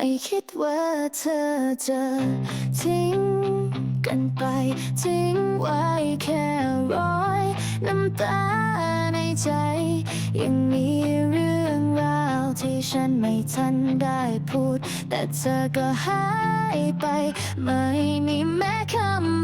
ไม่คิดว่าเธอจะทิ้งกันไป ทิ้งไว้แค่รอยน้ำตาในใจ ยังมีเรื่องราวที่ฉันไม่ทันได้พูด แต่เธอก็หายไป ไม่มีแม้คำ